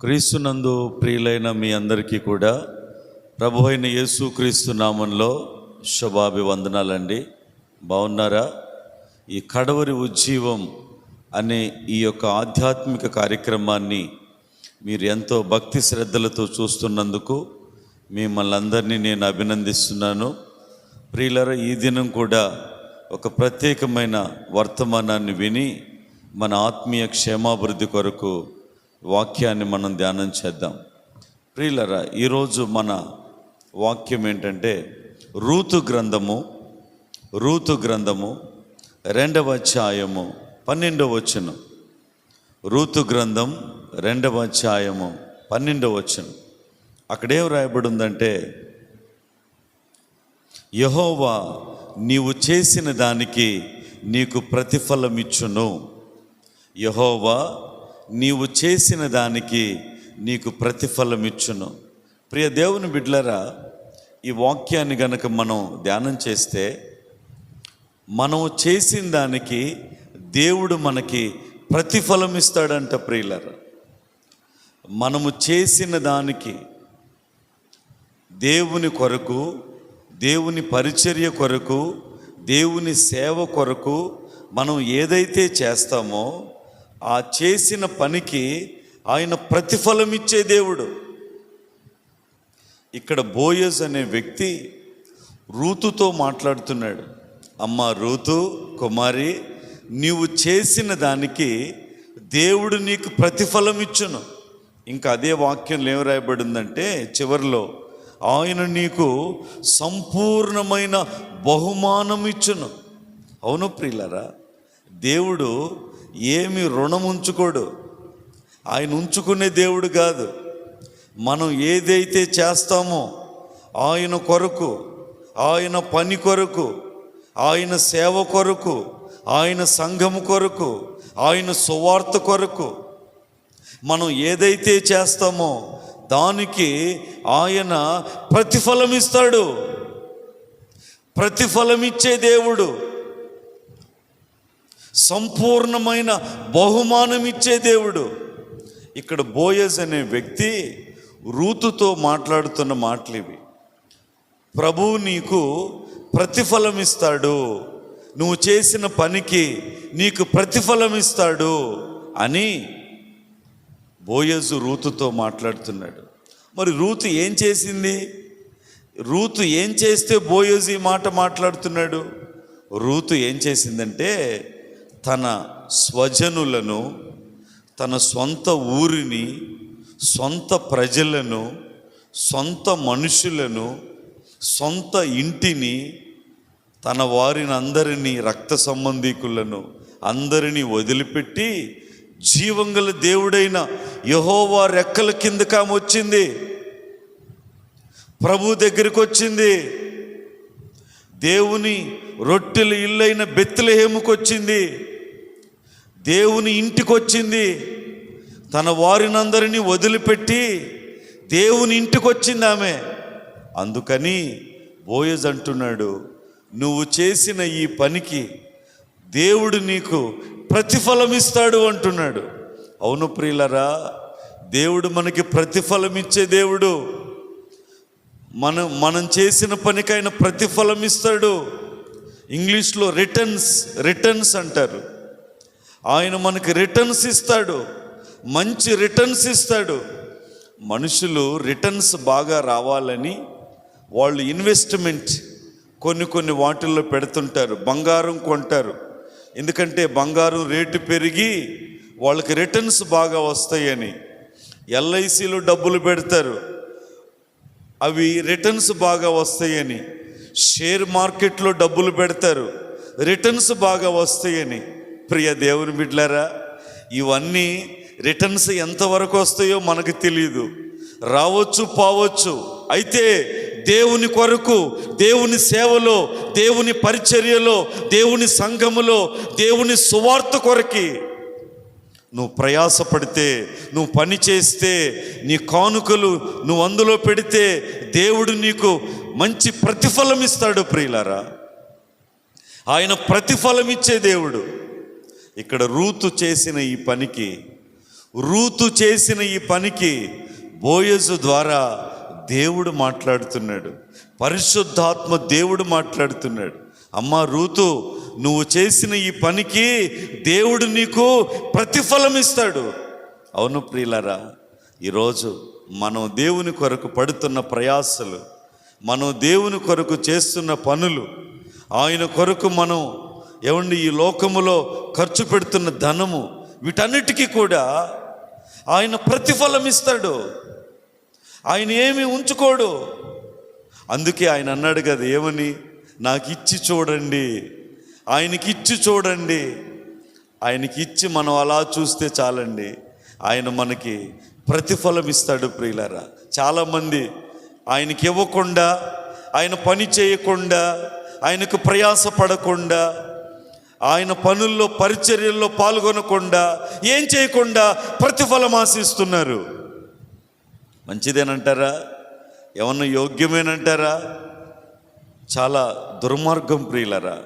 క్రీస్తునందు ప్రియులైన మీ అందరికీ కూడా ప్రభు అయిన యేసు క్రీస్తు నామంలో శుభాభివందనాలండి. బాగున్నారా ఈ కడవరి ఉజ్జీవం అనే ఈ యొక్క ఆధ్యాత్మిక కార్యక్రమాన్ని మీరు ఎంతో భక్తి శ్రద్ధలతో చూస్తున్నందుకు మిమ్మల్ని అందరినీ నేను అభినందిస్తున్నాను. ప్రియులర ఈ దినం కూడా ఒక ప్రత్యేకమైన వర్తమానాన్ని విని మన ఆత్మీయ క్షేమాభివృద్ధి కొరకు వాక్యాన్ని మనం ధ్యానం చేద్దాం. ప్రియులరా ఈరోజు మన వాక్యం ఏంటంటే రూతు గ్రంథము రూతు గ్రంథము రెండవ అధ్యాయము పన్నెండవ వచ్చును రూతు గ్రంథం రెండవ అధ్యాయము పన్నెండవ వచ్చును అక్కడేం రాయబడి ఉందంటే యహోవా నీవు చేసిన దానికి నీకు ప్రతిఫలం ఇచ్చును యహోవా నీవు చేసిన దానికి నీకు ప్రతిఫలం ఇచ్చును. ప్రియ దేవుని బిడ్లరా ఈ వాక్యాన్ని గనక మనం ధ్యానం చేస్తే మనం చేసిన దానికి దేవుడు మనకి ప్రతిఫలం ఇస్తాడంట ప్రియులరా. మనము చేసిన దానికి దేవుని కొరకు దేవుని పరిచర్య కొరకు దేవుని సేవ కొరకు మనం ఏదైతే చేస్తామో ఆ చేసిన పనికి ఆయన ప్రతిఫలం ఇచ్చే దేవుడు. ఇక్కడ బోయజ్ అనే వ్యక్తి రూతుతో మాట్లాడుతున్నాడు. అమ్మ రూతు కుమారి నీవు చేసిన దానికి దేవుడు నీకు ప్రతిఫలం ఇచ్చును. ఇంకా అదే వాక్యం ఏం రాయబడిందంటే చివరిలో ఆయన నీకు సంపూర్ణమైన బహుమానం ఇచ్చును. అవును ప్రియులరా దేవుడు ఏమి రుణం ఉంచుకోడు. ఆయన ఉంచుకునే దేవుడు కాదు. మనం ఏదైతే చేస్తామో ఆయన కొరకు ఆయన పని కొరకు ఆయన సేవ కొరకు ఆయన సంఘము కొరకు ఆయన సువార్త కొరకు మనం ఏదైతే చేస్తామో దానికి ఆయన ప్రతిఫలం ఇస్తాడు ప్రతిఫలం ఇచ్చే దేవుడు. సంపూర్ణమైన బహుమానం ఇచ్చే దేవుడు. ఇక్కడ బోయజ్ అనే వ్యక్తి రూతుతో మాట్లాడుతున్న మాటలు ఇవి ప్రభువు నీకు ప్రతిఫలం ఇస్తాడు నువ్వు చేసిన పనికి నీకు ప్రతిఫలం ఇస్తాడు అని బోయజు రూతుతో మాట్లాడుతున్నాడు. మరి రూతు ఏం చేసింది? రూతు ఏం చేస్తే బోయజు ఈ మాట మాట్లాడుతున్నాడు? రూతు ఏం చేసిందంటే తన స్వజనులను తన సొంత ఊరిని సొంత ప్రజలను సొంత మనుషులను సొంత ఇంటిని తన వారిని అందరినీ రక్త సంబంధీకులను అందరినీ వదిలిపెట్టి జీవంగల దేవుడైన యహోవా రెక్కల కిందకి ఆమె వచ్చింది. ప్రభు దగ్గరికి వచ్చింది. దేవుని రొట్టెల ఇల్లైన బెత్తలహేముకొచ్చింది వచ్చింది. దేవుని ఇంటికి వచ్చింది తన వారినందరినీ వదిలిపెట్టి దేవుని ఇంటికి వచ్చింది ఆమె. అందుకని బోయజ్ అంటున్నాడు నువ్వు చేసిన ఈ పనికి దేవుడు నీకు ప్రతిఫలం ఇస్తాడు అంటున్నాడు. అవును ప్రియులరా దేవుడు మనకి ప్రతిఫలం ఇచ్చే దేవుడు. మనం మనం చేసిన పనికైనా ప్రతిఫలం ఇస్తాడు ఇంగ్లీష్లో రిటర్న్స్ రిటర్న్స్ అంటారు. ఆయన మనకి రిటర్న్స్ ఇస్తాడు. మంచి రిటర్న్స్ ఇస్తాడు. మనుషులు రిటర్న్స్ బాగా రావాలని వాళ్ళు ఇన్వెస్ట్మెంట్ కొన్ని కొన్ని వాటిల్లో పెడుతుంటారు. బంగారం కొంటారు. ఎందుకంటే బంగారం రేటు పెరిగి వాళ్ళకి రిటర్న్స్ బాగా వస్తాయని ఎల్ఐసిలో డబ్బులు పెడతారు. అవి రిటర్న్స్ బాగా వస్తాయని షేర్ మార్కెట్లో డబ్బులు పెడతారు. రిటర్న్స్ బాగా వస్తాయని ప్రియ దేవుని బిడ్లారా ఇవన్నీ రిటర్న్స్ ఎంతవరకు వస్తాయో మనకు తెలియదు రావచ్చు పోవచ్చు. అయితే దేవుని కొరకు దేవుని సేవలో దేవుని పరిచర్యలో దేవుని సంఘములో దేవుని సువార్త కొరకి నువ్వు ప్రయాసపడితే నువ్వు పని చేస్తే నీ కానుకలు నువ్వు అందులో పెడితే దేవుడు నీకు మంచి ప్రతిఫలం ఇస్తాడు ప్రియులారా. ఆయన ప్రతిఫలం ఇచ్చే దేవుడు. ఇక్కడ రూతు చేసిన ఈ పనికి రూతు చేసిన ఈ పనికి బోయజు ద్వారా దేవుడు మాట్లాడుతున్నాడు. పరిశుద్ధాత్మ దేవుడు మాట్లాడుతున్నాడు. అమ్మ రూతు నువ్వు చేసిన ఈ పనికి దేవుడు నీకు ప్రతిఫలం ఇస్తాడు. అవును ప్రియులరా ఈరోజు మనం దేవుని కొరకు పడుతున్న ప్రయాసలు మనం దేవుని కొరకు చేస్తున్న పనులు ఆయన కొరకు మనం ఏమండి ఈ లోకములో ఖర్చు పెడుతున్న ధనము వీటన్నిటికీ కూడా ఆయన ప్రతిఫలం ఇస్తాడు. ఆయన ఏమి ఉంచుకోడు. అందుకే ఆయన అన్నాడు కదా ఏమని? నాకు ఇచ్చి చూడండి. ఆయనకి ఇచ్చి చూడండి. ఆయనకి ఇచ్చి మనం అలా చూస్తే చాలండి. ఆయన మనకి ప్రతిఫలం ఇస్తాడు ప్రియులరా. చాలామంది ఆయనకి ఇవ్వకుండా ఆయన పని చేయకుండా ఆయనకు ప్రయాస పడకుండా ఆయన పనుల్లో పరిచర్యల్లో పాల్గొనకుండా ఏం చేయకుండా ప్రతిఫలం ఆశిస్తున్నారు. మంచిదేనంటారా? ఏమన్నా యోగ్యమేనంటారా? చాలా దుర్మార్గం ప్రియులరా.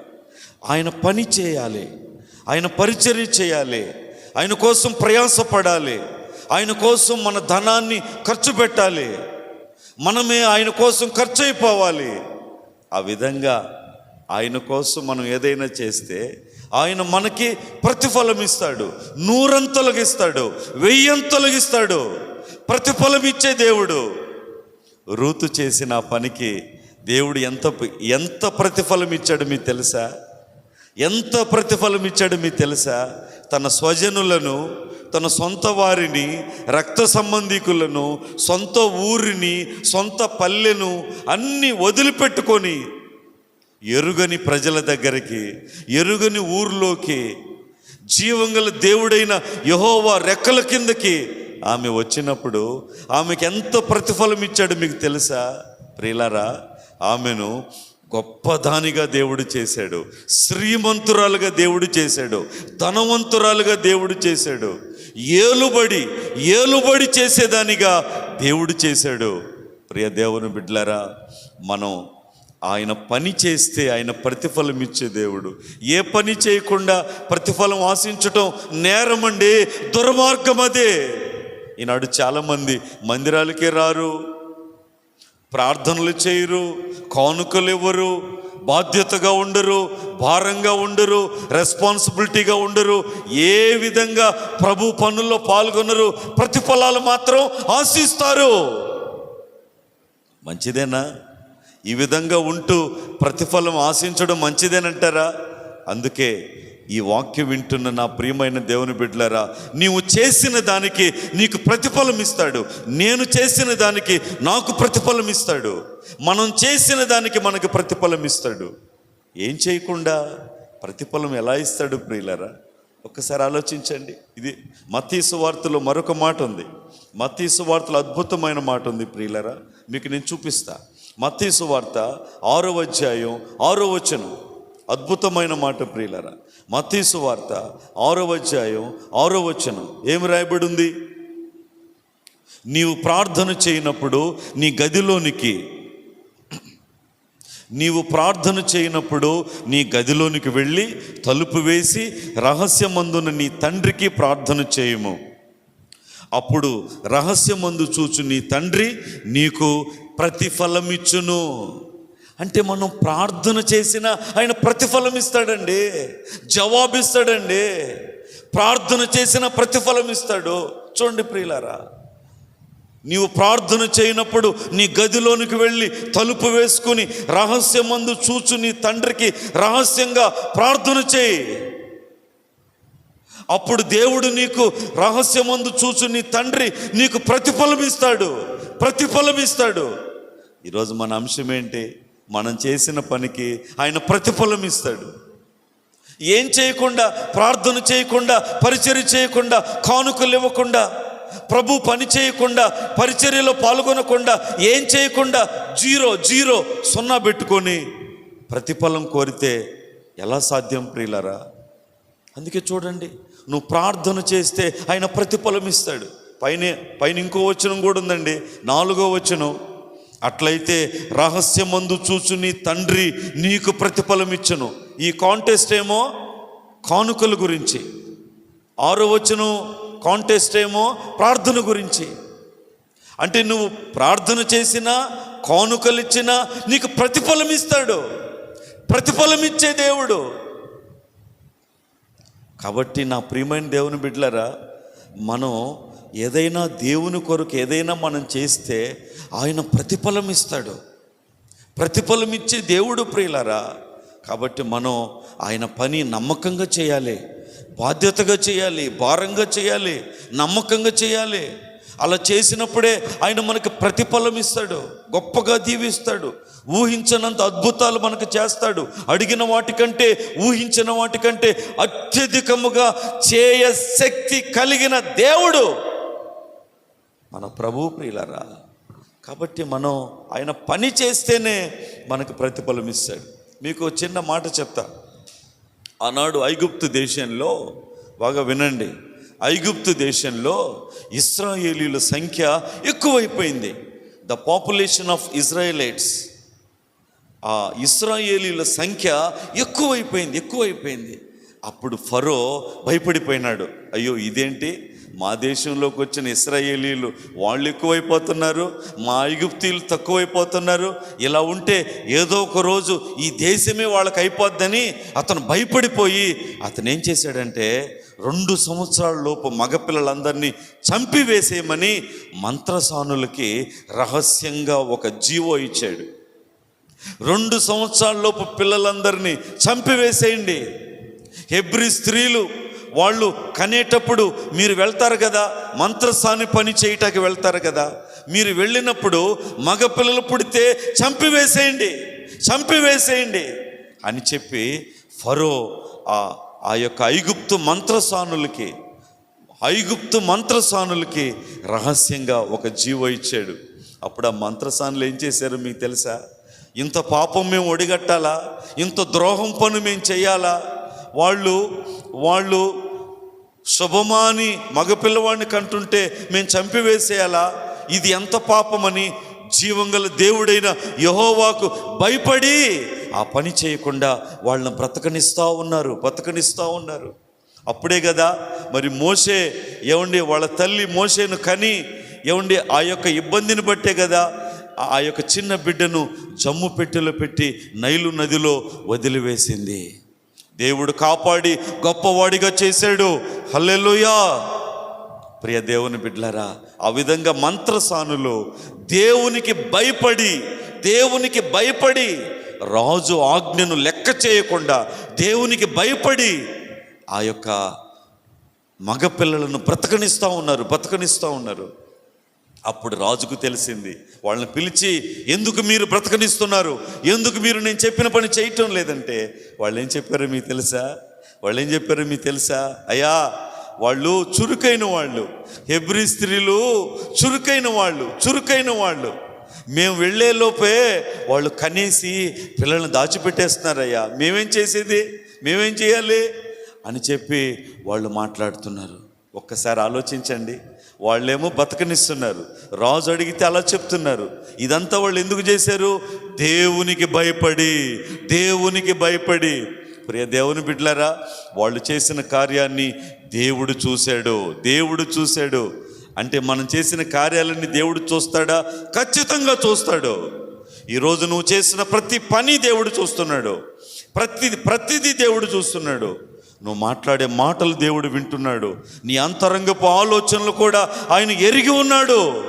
ఆయన పని చేయాలి. ఆయన పరిచర్య చేయాలి. ఆయన కోసం ప్రయాసపడాలి. ఆయన కోసం మన ధనాన్ని ఖర్చు పెట్టాలి. మనమే ఆయన కోసం ఖర్చు అయిపోవాలి. ఆ విధంగా ఆయన కోసం మనం ఏదైనా చేస్తే ఆయన మనకి ప్రతిఫలం ఇస్తాడు. నూరంతొలగిస్తాడు. వెయ్యంతొలగిస్తాడు. ప్రతిఫలం ఇచ్చే దేవుడు. రూతు చేసిన పనికి దేవుడు ఎంత ఎంత ప్రతిఫలం ఇచ్చాడు మీకు తెలుసా? ఎంత ప్రతిఫలం ఇచ్చాడు మీకు తెలుసా? తన స్వజనులను తన సొంత వారిని రక్త సంబంధికులను సొంత ఊరిని సొంత పల్లెను అన్నీ వదిలిపెట్టుకొని ఎరుగని ప్రజల దగ్గరికి ఎరుగని ఊర్లోకి జీవంగల దేవుడైన యహోవా రెక్కల కిందకి ఆమె వచ్చినప్పుడు ఆమెకి ఎంత ప్రతిఫలం ఇచ్చాడు మీకు తెలుసా? ప్రియులారా ఆమెను గొప్పదానిగా దేవుడు చేశాడు. శ్రీమంతురాలుగా దేవుడు చేశాడు. ధనవంతురాలుగా దేవుడు చేశాడు. ఏలుబడి ఏలుబడి చేసేదానిగా దేవుడు చేశాడు. ప్రియ దేవుని బిడ్లరా మనం ఆయన పని చేస్తే ఆయన ప్రతిఫలం ఇచ్చే దేవుడు. ఏ పని చేయకుండా ప్రతిఫలం ఆశించటం నేరమండి దుర్మార్గం అదే. ఈనాడు చాలామంది మందిరాలకే రారు ప్రార్థనలు చేయరు కానుకలు ఇవ్వరు బాధ్యతగా ఉండరు భారంగా ఉండరు రెస్పాన్సిబిలిటీగా ఉండరు ఏ విధంగా ప్రభు పనుల్లో పాల్గొనరు ప్రతిఫలాలు మాత్రం ఆశిస్తారు. మంచిదేనా? ఈ విధంగా ఉంటూ ప్రతిఫలం ఆశించడం మంచిదేనంటారా? అందుకే ఈ వాక్యం వింటున్న నా ప్రియమైన దేవుని బిడ్డలారా నీవు చేసిన దానికి నీకు ప్రతిఫలం ఇస్తాడు. నేను చేసిన దానికి నాకు ప్రతిఫలం ఇస్తాడు. మనం చేసిన దానికి మనకు ప్రతిఫలం ఇస్తాడు. ఏం చేయకుండా ప్రతిఫలం ఎలా ఇస్తాడు ప్రియులరా? ఒక్కసారి ఆలోచించండి. ఇది మతీసు వార్తలో మరొక మాట ఉంది. మతీసు వార్తలో అద్భుతమైన మాట ఉంది ప్రియులరా. మీకు నేను చూపిస్తాను మత్తీసు వార్త ఆరో అధ్యాయం ఆరో వచనం. అద్భుతమైన మాట ప్రియులరా. మత్తీసు వార్త ఆరో అధ్యాయం ఆరో వచనం. ఏమి రాయబడి ఉంది నీవు ప్రార్థన చేయనప్పుడు నీ గదిలోనికి నీవు ప్రార్థన చేయనప్పుడు నీ గదిలోనికి వెళ్ళి తలుపు వేసి రహస్యమందున నీ తండ్రికి ప్రార్థన చేయము. అప్పుడు రహస్యమందు చూచు నీ తండ్రి నీకు ప్రతిఫలమిచ్చును. అంటే మనం ప్రార్థన చేసిన ఆయన ప్రతిఫలం ఇస్తాడండి జవాబిస్తాడండి. ప్రార్థన చేసిన ప్రతిఫలం ఇస్తాడు చూడండి ప్రియులారా నీవు ప్రార్థన చేయనప్పుడు నీ గదిలోనికి వెళ్ళి తలుపు వేసుకుని రహస్యమందు చూచు నీ తండ్రికి రహస్యంగా ప్రార్థన చేయి. అప్పుడు దేవుడు నీకు రహస్యమందు చూచు నీ తండ్రి నీకు ప్రతిఫలం ఇస్తాడు ప్రతిఫలం ఇస్తాడు. ఈరోజు మన అంశం ఏంటి? మనం చేసిన పనికి ఆయన ప్రతిఫలం ఇస్తాడు. ఏం చేయకుండా ప్రార్థన చేయకుండా పరిచర్య చేయకుండా కానుకలు ఇవ్వకుండా ప్రభు పని చేయకుండా పరిచర్యలో పాల్గొనకుండా ఏం చేయకుండా జీరో జీరో సున్నా పెట్టుకొని ప్రతిఫలం కోరితే ఎలా సాధ్యం ప్రియులరా? అందుకే చూడండి నువ్వు ప్రార్థన చేస్తే ఆయన ప్రతిఫలం ఇస్తాడు. పైన పైన ఇంకో వచనం కూడా ఉందండి. నాలుగో వచనం అట్లయితే రహస్యమందు చూచు నీ తండ్రి నీకు ప్రతిఫలం ఇచ్చను. ఈ కాంటెస్ట్ ఏమో కానుకల గురించి. ఆరో వచనం కాంటెస్ట్ ఏమో ప్రార్థన గురించి. అంటే నువ్వు ప్రార్థన చేసినా కానుకలు ఇచ్చినా నీకు ప్రతిఫలం ఇస్తాడు. ప్రతిఫలం ఇచ్చే దేవుడు. కాబట్టి నా ప్రియమైన దేవుని బిడ్డలరా మనం ఏదైనా దేవుని కొరకు ఏదైనా మనం చేస్తే ఆయన ప్రతిఫలం ఇస్తాడు. ప్రతిఫలం ఇచ్చే దేవుడు ప్రియులరా. కాబట్టి మనం ఆయన పని నమ్మకంగా చేయాలి. బాధ్యతగా చేయాలి భారంగా చేయాలి నమ్మకంగా చేయాలి. అలా చేసినప్పుడే ఆయన మనకి ప్రతిఫలం ఇస్తాడు గొప్పగా దీవిస్తాడు. ఊహించనంత అద్భుతాలు మనకు చేస్తాడు. అడిగిన వాటికంటే ఊహించిన వాటికంటే అత్యధికముగా చేయ శక్తి కలిగిన దేవుడు మన ప్రభు ప్రియులరా. కాబట్టి మనం ఆయన పని చేస్తేనే మనకు ప్రతిఫలం ఇస్తాడు. మీకు చిన్న మాట చెప్తా. ఆనాడు ఐగుప్తు దేశంలో బాగా వినండి. ఐగుప్తు దేశంలో ఇస్రాయేలీల సంఖ్య ఎక్కువైపోయింది. ద పాపులేషన్ ఆఫ్ ఇజ్రాయలైట్స్ ఆ ఇస్రాయేలీల సంఖ్య ఎక్కువైపోయింది ఎక్కువైపోయింది. అప్పుడు ఫరో భయపడిపోయినాడు. అయ్యో ఇదేంటి? మా దేశంలోకి వచ్చిన ఇస్రాయేలీలు వాళ్ళు ఎక్కువైపోతున్నారు మా ఐగుప్తీలు తక్కువైపోతున్నారు. ఇలా ఉంటే ఏదో ఒక రోజు ఈ దేశమే వాళ్ళకి అయిపోద్దని అతను భయపడిపోయి అతను ఏం చేశాడంటే రెండు సంవత్సరాల లోపు మగపిల్లలందరినీ చంపివేసేయమని మంత్రసానులకి రహస్యంగా ఒక జీవో ఇచ్చాడు. రెండు సంవత్సరాలలోపు పిల్లలందరినీ చంపివేసేయండి. హెబ్రి స్త్రీలు వాళ్ళు కనేటప్పుడు మీరు వెళ్తారు కదా మంత్రసాని పని చేయటానికి వెళ్తారు కదా మీరు వెళ్ళినప్పుడు మగ పిల్లలు పుడితే చంపివేసేయండి చంపివేసేయండి అని చెప్పి ఫరో ఆ యొక్క ఐగుప్తు మంత్రసానులకి ఐగుప్తు మంత్రసానులకి రహస్యంగా ఒక జీవో ఇచ్చాడు. అప్పుడు ఆ మంత్రసానులు ఏం చేశారు మీకు తెలుసా? ఇంత పాపం మేము ఒడిగట్టాలా? ఇంత ద్రోహం పని మేము చేయాలా? వాళ్ళు వాళ్ళు శుభమాని మగపిల్లవాడిని కంటుంటే మేము చంపివేసేయాలా? ఇది ఎంత పాపమని జీవంగల దేవుడైన యహోవాకు భయపడి ఆ పని చేయకుండా వాళ్ళని బ్రతకనిస్తూ ఉన్నారు బ్రతకనిస్తూ ఉన్నారు. అప్పుడే కదా మరి మోసే ఏమండి వాళ్ళ తల్లి మోసేను కని ఏమండి ఆ యొక్క ఇబ్బందిని బట్టే కదా ఆ- యొక్క చిన్న బిడ్డను జమ్ము పెట్టెలో పెట్టి నైలు నదిలో వదిలివేసింది. దేవుడు కాపాడి గొప్పవాడిగా చేశాడు. హల్లెలుయా! ప్రియ దేవుని బిడ్డలారా ఆ విధంగా మంత్రసానులు దేవునికి భయపడి దేవునికి భయపడి రాజు ఆజ్ఞను లెక్క చేయకుండా దేవునికి భయపడి ఆ యొక్క మగపిల్లలను బ్రతకనిస్తూ ఉన్నారు బ్రతకనిస్తూ ఉన్నారు. అప్పుడు రాజుకు తెలిసింది వాళ్ళని పిలిచి ఎందుకు మీరు బ్రతకనిస్తున్నారు? ఎందుకు మీరు నేను చెప్పిన పని చేయటం లేదంటే? వాళ్ళు ఏం చెప్పారో మీకు తెలుసా? వాళ్ళు ఏం చెప్పారో మీకు తెలుసా? అయ్యా వాళ్ళు చురుకైన వాళ్ళు. హెబ్రి స్త్రీలు చురుకైన వాళ్ళు చురుకైన వాళ్ళు. మేము వెళ్ళేలోపే వాళ్ళు కనేసి పిల్లల్ని దాచిపెట్టేస్తున్నారయ్యా. మేమేం చేసేది? మేమేం చేయాలి? అని చెప్పి వాళ్ళు మాట్లాడుతున్నారు. ఒక్కసారి ఆలోచించండి. వాళ్ళేమో బతకనిస్తున్నారు. రాజు అడిగితే అలా చెప్తున్నారు. ఇదంతా వాళ్ళు ఎందుకు చేశారు? దేవునికి భయపడి దేవునికి భయపడి. ప్రియ దేవుని బిడ్డలారా వాళ్ళు చేసిన కార్యాన్ని దేవుడు చూశాడు దేవుడు చూశాడు. అంటే మనం చేసిన కార్యాలన్నీ దేవుడు చూస్తాడా? ఖచ్చితంగా చూస్తాడు. ఈరోజు నువ్వు చేసిన ప్రతి పని దేవుడు చూస్తున్నాడు. ప్రతి ప్రతిదీ దేవుడు చూస్తున్నాడు. నువ్వు మాట్లాడే మాటలు దేవుడు వింటున్నాడు. నీ అంతరంగపు ఆలోచనలు కూడా ఆయన ఎరిగి ఉన్నాడు.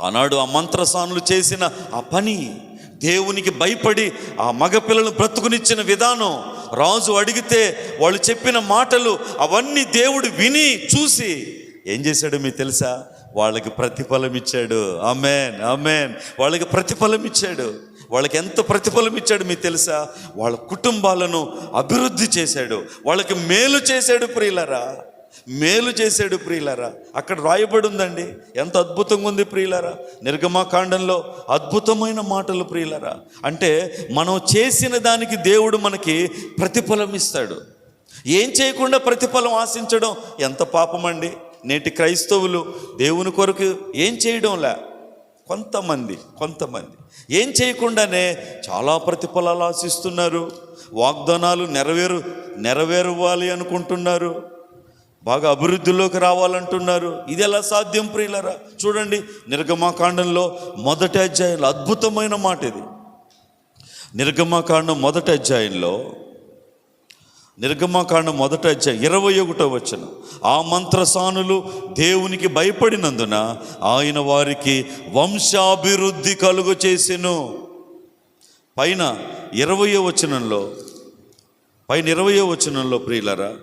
ఆనాడు ఆ మంత్రసానులు చేసిన ఆ పని దేవునికి భయపడి ఆ మగపిల్లలను బ్రతుకునిచ్చిన విధానం రాజు అడిగితే వాళ్ళు చెప్పిన మాటలు అవన్నీ దేవుడు విని చూసి ఏం చేశాడు మీకు తెలుసా? వాళ్ళకి ప్రతిఫలం ఇచ్చాడు. అమేన్ అమేన్ వాళ్ళకి ప్రతిఫలం ఇచ్చాడు. వాళ్ళకి ఎంత ప్రతిఫలం ఇచ్చాడు మీకు తెలుసా? వాళ్ళ కుటుంబాలను అభివృద్ధి చేశాడు. వాళ్ళకి మేలు చేశాడు ప్రియులరా. మేలు చేశాడు ప్రియులరా. అక్కడ రాయబడి ఉందండి. ఎంత అద్భుతంగా ఉంది ప్రియులరా. నిర్గమాకాండంలో అద్భుతమైన మాటలు ప్రియులరా. అంటే మనం చేసిన దానికి దేవుడు మనకి ప్రతిఫలం ఇస్తాడు. ఏం చేయకుండా ప్రతిఫలం ఆశించడం ఎంత పాపమండి. నేటి క్రైస్తవులు దేవుని కొరకు ఏం చేయడంలే? కొంతమంది కొంతమంది. ఏం చేయకుండానే చాలా ప్రతిఫలాలు ఆశిస్తున్నారు. వాగ్దానాలు నెరవేరు నెరవేరవాలి అనుకుంటున్నారు. బాగా అభివృద్ధిలోకి రావాలంటున్నారు. ఇది ఎలా సాధ్యం ప్రియులరా? చూడండి నిర్గమాకాండంలో మొదటి అధ్యాయంలో అద్భుతమైన మాట ఇది నిర్గమాకాండం మొదటి అధ్యాయంలో నిర్గమాకాండం మొదట ఇరవై ఒకటో వచ్చిన ఆ మంత్రసానులు దేవునికి భయపడినందున ఆయన వారికి వంశాభివృద్ధి కలుగు చేసెను. పైన ఇరవయో వచనంలో పైన ఇరవయో వచనంలో ప్రియులరా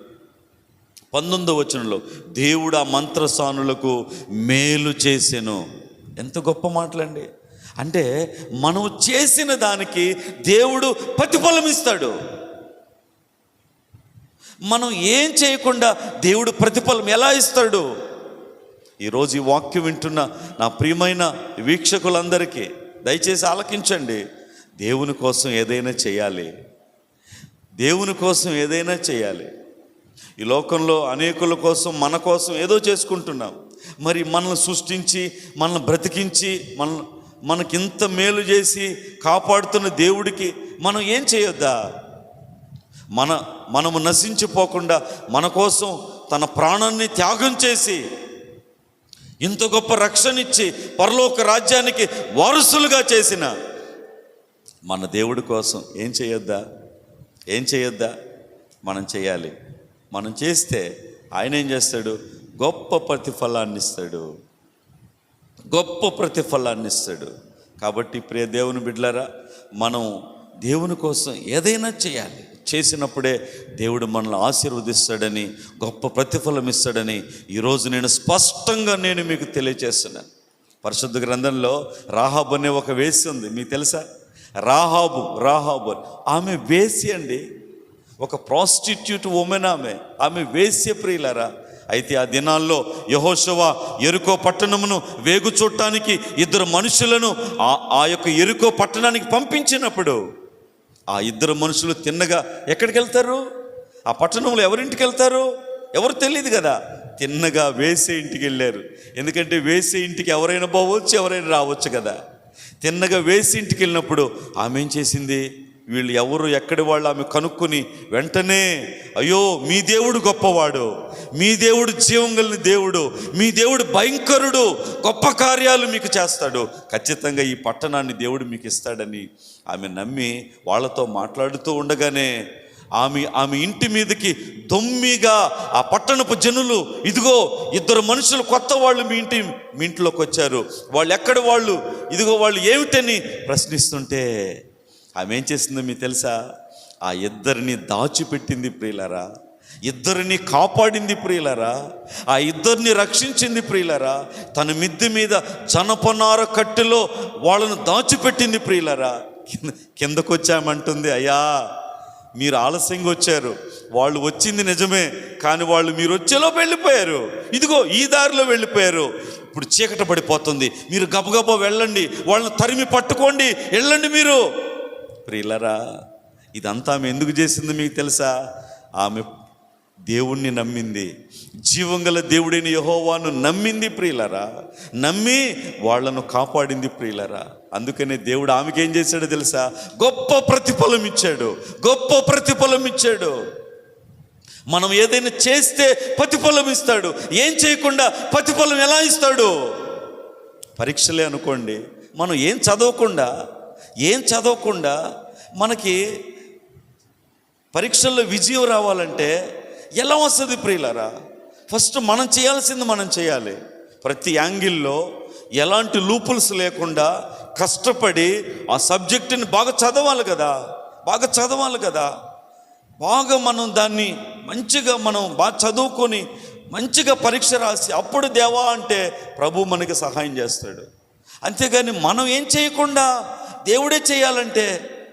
పంతొమ్మిదో వచనంలో దేవుడు ఆ మంత్రసానులకు మేలు చేసెను. ఎంత గొప్ప మాటలండి. అంటే మనం చేసిన దానికి దేవుడు ప్రతిఫలం ఇస్తాడు మనం ఏం చేయకుండా దేవుడు ప్రతిఫలం ఎలా ఇస్తాడు? ఈరోజు ఈ వాక్యం వింటున్న నా ప్రియమైన వీక్షకులందరికీ దయచేసి ఆలకించండి. దేవుని కోసం ఏదైనా చేయాలి. దేవుని కోసం ఏదైనా చేయాలి. ఈ లోకంలో అనేకుల కోసం మన కోసం ఏదో చేసుకుంటున్నాం. మరి మనల్ని సృష్టించి మనల్ని బ్రతికించి మన మనకింత మేలు చేసి కాపాడుతున్న దేవుడికి మనం ఏం చేయొద్దా? మన మనము నశించిపోకుండా మన కోసం తన ప్రాణాన్ని త్యాగం చేసి ఇంత గొప్ప రక్షణ ఇచ్చి పరలోక రాజ్యానికి వారసులుగా చేసిన మన దేవుడి కోసం ఏం చేయొద్దా? ఏం చేయొద్దా? మనం చేయాలి. మనం చేస్తే ఆయన ఏం చేస్తాడు? గొప్ప ప్రతిఫలాన్ని ఇస్తాడు. గొప్ప ప్రతిఫలాన్ని ఇస్తాడు. కాబట్టి ప్రియ దేవుని బిడ్లరా మనం దేవుని కోసం ఏదైనా చేయాలి. చేసినప్పుడే దేవుడు మనల్ని ఆశీర్వదిస్తాడని గొప్ప ప్రతిఫలం ఇస్తాడని ఈరోజు నేను స్పష్టంగా నేను మీకు తెలియచేస్తున్నాను. పరిశుద్ధ గ్రంథంలో రాహాబు అనే ఒక వేసి ఉంది. మీకు తెలుసా? రాహాబు రాహాబు ఆమె వేసి అండి. ఒక ప్రాస్టిట్యూట్ ఉమెన్ ఆమె. ఆమె వేశ్య ప్రియులరా అయితే ఆ దినాల్లో యహోశవ ఎరుకో పట్టణమును వేగు చూడటానికి ఇద్దరు మనుషులను ఆ ఆ యొక్క ఎరుకో పట్టణానికి పంపించినప్పుడు ఆ ఇద్దరు మనుషులు తిన్నగా ఎక్కడికి వెళ్తారు ఆ పట్టణంలో ఎవరింటికి వెళ్తారు ఎవరు తెలియదు కదా. తిన్నగా వేసే ఇంటికి వెళ్ళారు. ఎందుకంటే వేసే ఇంటికి ఎవరైనా పోవచ్చు ఎవరైనా రావచ్చు కదా. తిన్నగా వేసి ఇంటికి వెళ్ళినప్పుడు ఆమె ఏం చేసింది? వీళ్ళు ఎవరు ఎక్కడి వాళ్ళు ఆమె కనుక్కొని వెంటనే అయ్యో మీ దేవుడు గొప్పవాడు. మీ దేవుడు జీవం దేవుడు. మీ దేవుడు భయంకరుడు. గొప్ప కార్యాలు మీకు చేస్తాడు. ఖచ్చితంగా ఈ పట్టణాన్ని దేవుడు మీకు ఇస్తాడని ఆమె నమ్మి వాళ్ళతో మాట్లాడుతూ ఉండగానే ఆమె ఆమె ఇంటి మీదకి దొమ్మిగా ఆ పట్టణపు జనులు ఇదిగో ఇద్దరు మనుషులు కొత్త వాళ్ళు మీ ఇంటి మీ ఇంట్లోకి వచ్చారు. వాళ్ళు ఎక్కడ వాళ్ళు? ఇదిగో వాళ్ళు ఏమిటని ప్రశ్నిస్తుంటే ఆమె ఏం చేసిందో మీకు తెలుసా? ఆ ఇద్దరిని దాచిపెట్టింది ప్రియులరా. ఇద్దరిని కాపాడింది ప్రియులరా. ఆ ఇద్దరిని రక్షించింది ప్రియులరా. తన మిద్దె మీద జనపనార కట్టెలో వాళ్ళను దాచిపెట్టింది ప్రియులరా. కింద కిందకు వచ్చామంటుంది అయ్యా మీరు ఆలస్యంగా వచ్చారు. వాళ్ళు వచ్చింది నిజమే కానీ వాళ్ళు మీరు వచ్చేలో వెళ్ళిపోయారు. ఇదిగో ఈ దారిలో వెళ్ళిపోయారు. ఇప్పుడు చీకట పడిపోతుంది. మీరు గబగబా వెళ్ళండి. వాళ్ళని తరిమి పట్టుకోండి. వెళ్ళండి మీరు. ప్రియులరా ఇదంతా ఆమె ఎందుకు చేసింది మీకు తెలుసా? ఆమె దేవుణ్ణి నమ్మింది. జీవంగల దేవుడైన యహోవాను నమ్మింది ప్రియులరా. నమ్మి వాళ్ళను కాపాడింది ప్రియులరా. అందుకనే దేవుడు ఆమెకి ఏం చేశాడో తెలుసా? గొప్ప ప్రతిఫలం ఇచ్చాడు. గొప్ప ప్రతిఫలం ఇచ్చాడు. మనం ఏదైనా చేస్తే ప్రతిఫలం ఇస్తాడు. ఏం చేయకుండా ప్రతిఫలం ఎలా ఇస్తాడు? పరీక్షలే అనుకోండి. మనం ఏం చదవకుండా ఏం చదవకుండా మనకి పరీక్షల్లో విజయం రావాలంటే ఎలా వస్తుంది ప్రియులరా? ఫస్ట్ మనం చేయాల్సింది మనం చేయాలి. ప్రతి యాంగిల్లో ఎలాంటి లూపుల్స్ లేకుండా కష్టపడి ఆ సబ్జెక్టుని బాగా చదవాలి కదా బాగా చదవాలి కదా. బాగా మనం దాన్ని మంచిగా మనం బాగా చదువుకొని మంచిగా పరీక్ష రాసి అప్పుడు దేవా అంటే ప్రభు మనకి సహాయం చేస్తాడు. అంతేగాని మనం ఏం చేయకుండా దేవుడే చేయాలంటే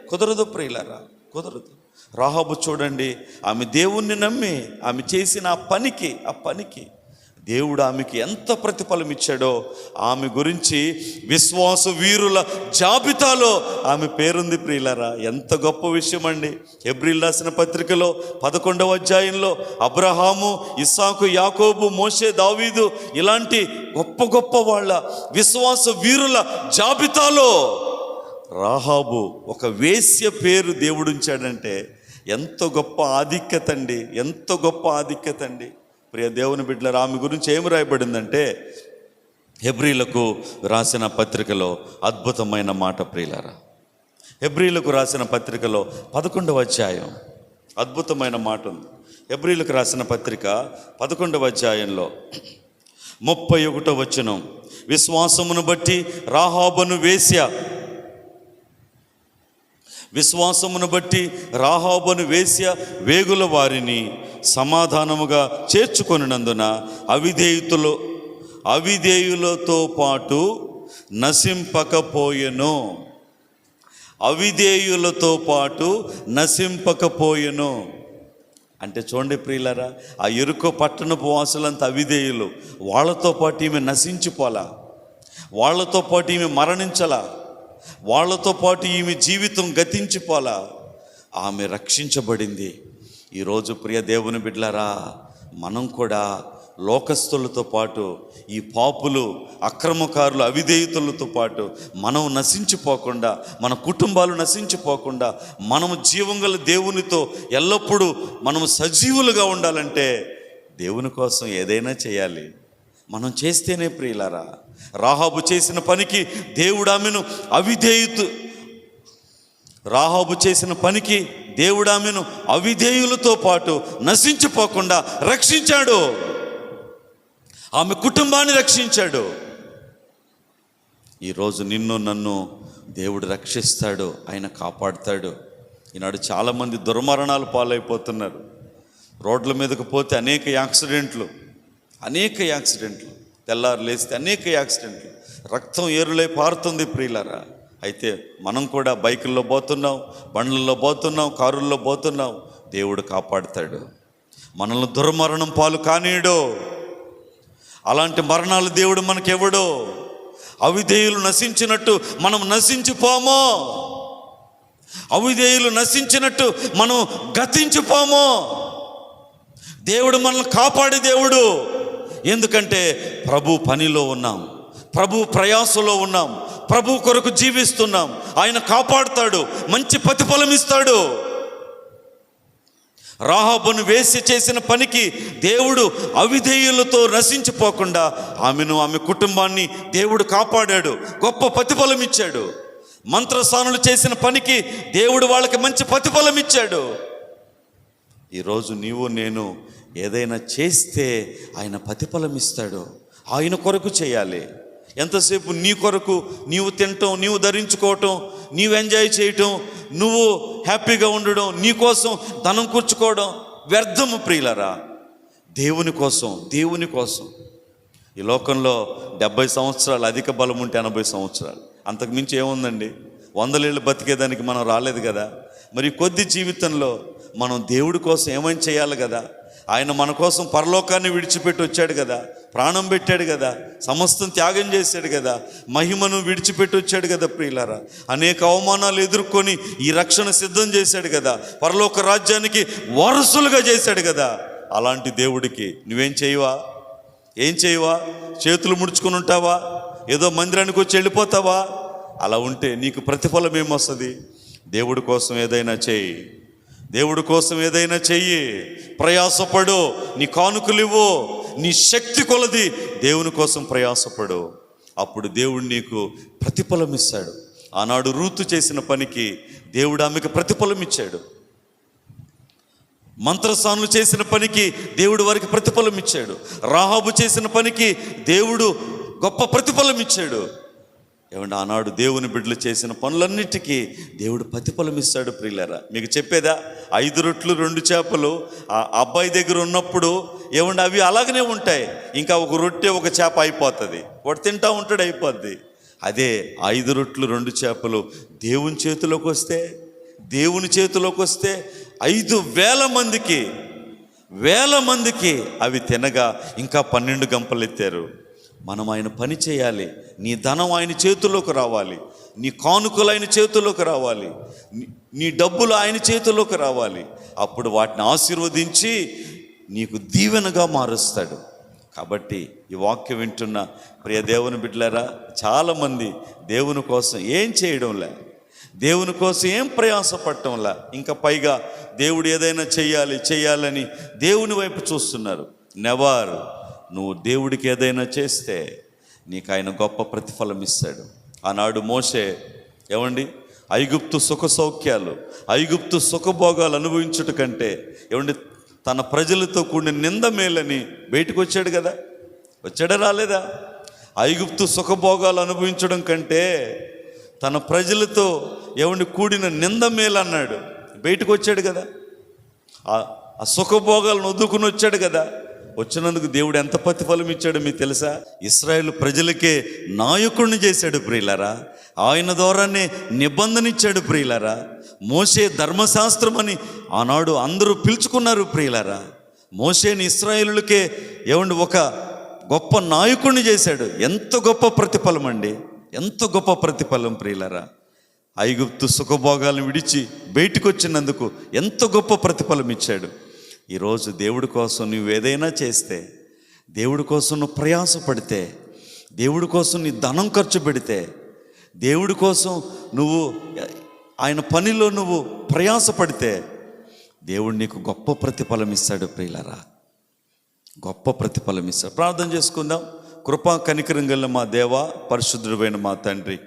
కుదరదు ప్రియులరా కుదరదు. రాహాబు చూడండి ఆమె దేవుణ్ణి నమ్మి ఆమె చేసిన ఆ పనికి ఆ పనికి దేవుడు ఆమెకి ఎంత ప్రతిఫలం ఇచ్చాడో ఆమె గురించి విశ్వాస వీరుల జాబితాలో ఆమె పేరుంది ప్రియులరా. ఎంత గొప్ప విషయం అండి. ఎబ్రిల్ రాసిన పత్రికలో పదకొండవ అధ్యాయంలో అబ్రహాము ఇస్సాకు యాకోబు మోషే దావీదు ఇలాంటి గొప్ప గొప్ప వాళ్ళ విశ్వాస వీరుల జాబితాలో రాహాబు ఒక వేశ్య పేరు దేవుడుంచాడంటే ఎంత గొప్ప ఆధిక్యత అండి ఎంత గొప్ప ఆధిక్యత అండి ప్రియ దేవుని బిడ్డల ఆమె గురించి ఏమి రాయబడిందంటే హెబ్రీలకు రాసిన పత్రికలో అద్భుతమైన మాట ప్రియులారా. హెబ్రీలకు రాసిన పత్రికలో పదకొండవ అధ్యాయం అద్భుతమైన మాట ఉంది హెబ్రీలకు రాసిన పత్రిక పదకొండవ అధ్యాయంలో ముప్పై ఒకటో వచనం విశ్వాసమును బట్టి రాహాబను వేశ్య విశ్వాసమును బట్టి రాహాబను వేశ్య వేగుల వారిని సమాధానముగా చేర్చుకొనినందున అవిధేయుతులు అవిధేయులతో పాటు నశింపకపోయెను. అవిధేయులతో పాటు నశింపకపోయెను. అంటే చూడండి ప్రియులరా ఆ ఎరుకో పట్టణపు వాసులంతా అవిధేయులు. వాళ్ళతో పాటు ఈమె నశించిపోలా. వాళ్ళతో పాటు ఈమె మరణించలా. వాళ్ళతో పాటు ఈమె జీవితం గతించిపోలా. ఆమె రక్షించబడింది. ఈరోజు ప్రియ దేవుని బిడ్డలారా మనం కూడా లోకస్తులతో పాటు ఈ పాపులు అక్రమకారులు అవిధేయుతులతో పాటు మనం నశించిపోకుండా మన కుటుంబాలు నశించిపోకుండా మనము జీవం గల దేవునితో ఎల్లప్పుడూ మనము సజీవులుగా ఉండాలంటే దేవుని కోసం ఏదైనా చేయాలి. మనం చేస్తేనే ప్రియులారా రాహాబు చేసిన పనికి దేవుడు ఆమెను అవిధేయుతు. రాహాబు చేసిన పనికి దేవుడు ఆమెను అవిధేయులతో పాటు నశించిపోకుండా రక్షించాడు. ఆమె కుటుంబాన్ని రక్షించాడు. ఈరోజు నిన్ను నన్ను దేవుడు రక్షిస్తాడు ఆయన కాపాడుతాడు. ఈనాడు చాలామంది దుర్మరణాలు పాలైపోతున్నారు. రోడ్ల మీదకు పోతే అనేక యాక్సిడెంట్లు అనేక యాక్సిడెంట్లు. తెల్లారు లేస్తే అనేక యాక్సిడెంట్లు. రక్తం ఏరులై పారుతుంది ప్రియులరా. అయితే మనం కూడా బైకుల్లో పోతున్నాం బండ్లలో పోతున్నాం కారుల్లో పోతున్నాం. దేవుడు కాపాడుతాడు. మనల్ని దుర్మరణం పాలు కానీయడు. అలాంటి మరణాలు దేవుడు మనకెవడో అవిధేయులు నశించినట్టు మనం నశించిపోమో. అవిధేయులు నశించినట్టు మనం గతించిపోమో. దేవుడు మనల్ని కాపాడే దేవుడు. ఎందుకంటే ప్రభు పనిలో ఉన్నాం. ప్రభు ప్రయాసలో ఉన్నాం. ప్రభు కొరకు జీవిస్తున్నాం. ఆయన కాపాడుతాడు. మంచి ప్రతిఫలం ఇస్తాడు. రాహాబును వేసి చేసిన పనికి దేవుడు అవిధేయులతో నశించిపోకుండా ఆమెను ఆమె కుటుంబాన్ని దేవుడు కాపాడాడు. గొప్ప ప్రతిఫలం ఇచ్చాడు. మంత్రస్నానులు చేసిన పనికి దేవుడు వాళ్ళకి మంచి ప్రతిఫలం ఇచ్చాడు. ఈరోజు నీవు నేను ఏదైనా చేస్తే ఆయన ప్రతిఫలం ఇస్తాడు ఆయన కొరకు చేయాలి. ఎంతసేపు నీ కొరకు నీవు తినటం నీవు ధరించుకోవటం నీవు ఎంజాయ్ చేయటం నువ్వు హ్యాపీగా ఉండడం నీ కోసం ధనం కూర్చుకోవడం వ్యర్థము ప్రియులరా. దేవుని కోసం దేవుని కోసం. ఈ లోకంలో డెబ్బై సంవత్సరాలు అధిక బలం ఉంటే ఎనభై సంవత్సరాలు. అంతకుమించి ఏముందండి? వందలేళ్ళు బతికేదానికి మనం రాలేదు కదా. మరి కొద్ది జీవితంలో మనం దేవుడి కోసం ఏమైనా చేయాలి కదా? ఆయన మన కోసం పరలోకాన్ని విడిచిపెట్టి వచ్చాడు కదా ప్రాణం పెట్టాడు కదా సమస్తం త్యాగం చేశాడు కదా మహిమను విడిచిపెట్టి వచ్చాడు కదా ప్రియులారా. అనేక అవమానాలు ఎదుర్కొని ఈ రక్షణ సిద్ధం చేశాడు కదా పరలోక రాజ్యానికి వారసులుగా చేశాడు కదా. అలాంటి దేవుడికి నువ్వేం చేయవా? ఏం చేయవా? చేతులు ముడుచుకొని ఉంటావా? ఏదో మందిరానికి వచ్చి వెళ్ళిపోతావా? అలా ఉంటే నీకు ప్రతిఫలం ఏమొస్తుంది? దేవుడి కోసం ఏదైనా చేయి. దేవుడి కోసం ఏదైనా చెయ్యి ప్రయాసపడు నీ కానుకలు ఇవ్వు నీ శక్తి కొలది దేవుని కోసం ప్రయాసపడు. అప్పుడు దేవుడు నీకు ప్రతిఫలం ఇస్తాడు. ఆనాడు రూతు చేసిన పనికి దేవుడు ఆమెకు ప్రతిఫలం ఇచ్చాడు. మంత్రస్నానులు చేసిన పనికి దేవుడు వారికి ప్రతిఫలం ఇచ్చాడు. రాహాబు చేసిన పనికి దేవుడు గొప్ప ప్రతిఫలం ఇచ్చాడు. ఏమంటే ఆనాడు దేవుని బిడ్డలు చేసిన పనులన్నిటికీ దేవుడు ప్రతిఫలం ఇస్తాడు ప్రియులరా. మీకు చెప్పేదా? ఐదు రొట్లు రెండు చేపలు. ఆ అబ్బాయి దగ్గర ఉన్నప్పుడు ఏమంటే అవి అలాగనే ఉంటాయి. ఇంకా ఒక రొట్టె ఒక చేప అయిపోతుంది. వాడు తింటా ఉంటాడు అయిపోద్ది. అదే ఐదు రొట్లు రెండు చేపలు దేవుని చేతిలోకి వస్తే దేవుని చేతిలోకి వస్తే ఐదు వేల మందికి వేల మందికి అవి తినగా ఇంకా పన్నెండు గంపలు ఎత్తారు మనం ఆయన పని చేయాలి. నీ ధనం ఆయన చేతుల్లోకి రావాలి. నీ కానుకలు ఆయన చేతుల్లోకి రావాలి. నీ- డబ్బులు ఆయన చేతుల్లోకి రావాలి. అప్పుడు వాటిని ఆశీర్వదించి నీకు దీవెనగా మారుస్తాడు. కాబట్టి ఈ వాక్యం వింటున్న ప్రియ దేవుని బిడ్డలారా చాలామంది దేవుని కోసం ఏం చేయడంలే దేవుని కోసం ఏం ప్రయాసపడటంలా ఇంకా పైగా దేవుడు ఏదైనా చేయాలి చేయాలని దేవుని వైపు చూస్తున్నారు. నెవారు నువ్వు దేవుడికి ఏదైనా చేస్తే నీకు ఆయన గొప్ప ప్రతిఫలం ఇస్తాడు. ఆనాడు మోసే ఏమండి? ఐగుప్తు సుఖ సౌఖ్యాలు ఐగుప్తు సుఖభోగాలు అనుభవించుట కంటే ఏమండి? తన ప్రజలతో కూడిన నింద మేలని బయటకు వచ్చాడు కదా? వచ్చాడా రాలేదా? ఐగుప్తు సుఖభోగాలు అనుభవించడం కంటే తన ప్రజలతో ఏమండి? కూడిన నింద మేలు అన్నాడు. బయటకు వచ్చాడు కదా? ఆ- ఆ సుఖభోగాలను వదుకుని వచ్చాడు కదా? వచ్చినందుకు దేవుడు ఎంత ప్రతిఫలం ఇచ్చాడు మీకు తెలుసా? ఇస్రాయేల్ ప్రజలకే నాయకుడిని చేశాడు ప్రియులరా. ఆయన ద్వారానే నిబంధన ఇచ్చాడు ప్రియులరా. మోసే ధర్మశాస్త్రం అని ఆనాడు అందరూ పిలుచుకున్నారు ప్రియులరా. మోసేని ఇస్రాయేలులకే ఏమండి ఒక గొప్ప నాయకుడిని చేశాడు. ఎంత గొప్ప ప్రతిఫలం అండి. ఎంత గొప్ప ప్రతిఫలం ప్రియులరా. ఐగుప్తు సుఖభోగాలను విడిచి బయటకు వచ్చినందుకు ఎంత గొప్ప ప్రతిఫలం ఇచ్చాడు. ఈరోజు దేవుడి కోసం నువ్వు ఏదైనా చేస్తే దేవుడి కోసం నువ్వు ప్రయాసపడితే దేవుడి కోసం నీ ధనం ఖర్చు పెడితే దేవుడి కోసం నువ్వు ఆయన పనిలో నువ్వు ప్రయాసపడితే దేవుడు నీకు గొప్ప ప్రతిఫలం ఇస్తాడు ప్రియులరా. గొప్ప ప్రతిఫలం ఇస్తాడు. ప్రార్థన చేసుకుందాం. కృపా కనికరం గల మా దేవ పరిశుద్ధుడైన మా తండ్రి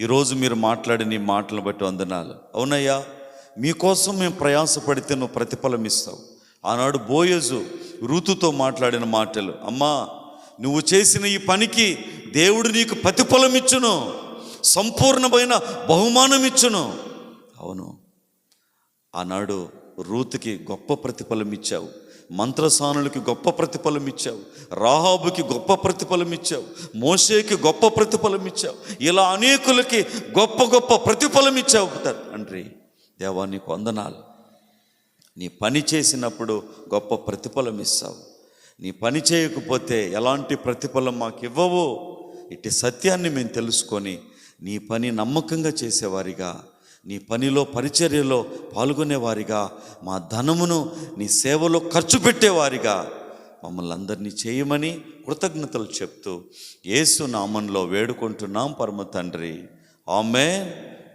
ఈరోజు మీరు మాట్లాడిన ఈ మాటలను బట్టి వందనాలు. అవునయ్యా మీకోసం మేము ప్రయాసపడితే నువ్వు ప్రతిఫలం ఇస్తావు. ఆనాడు బోయజు ఋతుతో మాట్లాడిన మాటలు అమ్మా నువ్వు చేసిన ఈ పనికి దేవుడు నీకు ప్రతిఫలం ఇచ్చును సంపూర్ణమైన బహుమానం ఇచ్చును. అవును ఆనాడు రూతుకి గొప్ప ప్రతిఫలం ఇచ్చావు మంత్రసానులకి గొప్ప ప్రతిఫలం ఇచ్చావు రాహాబుకి గొప్ప ప్రతిఫలం ఇచ్చావు మోసేకి గొప్ప ప్రతిఫలం ఇచ్చావు ఇలా అనేకులకి గొప్ప గొప్ప ప్రతిఫలం ఇచ్చావు. తండ్రి దేవా నీకు వందనాలు నీ పని చేసినప్పుడు గొప్ప ప్రతిఫలం ఇస్తావు. నీ పని చేయకపోతే ఎలాంటి ప్రతిఫలం మాకు ఇవ్వవు. ఇట్టి సత్యాన్ని మేము తెలుసుకొని నీ పని నమ్మకంగా చేసేవారిగా నీ పనిలో పరిచర్యలో పాల్గొనేవారిగా మా ధనమును నీ సేవలో ఖర్చు పెట్టేవారిగా మమ్మల్ని అందరినీ చేయమని కృతజ్ఞతలు చెప్తూ యేసు నామంలో వేడుకుంటున్నాం పరమ తండ్రి. ఆమె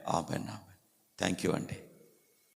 ఆమె ఆమె థ్యాంక్ యూ అండి.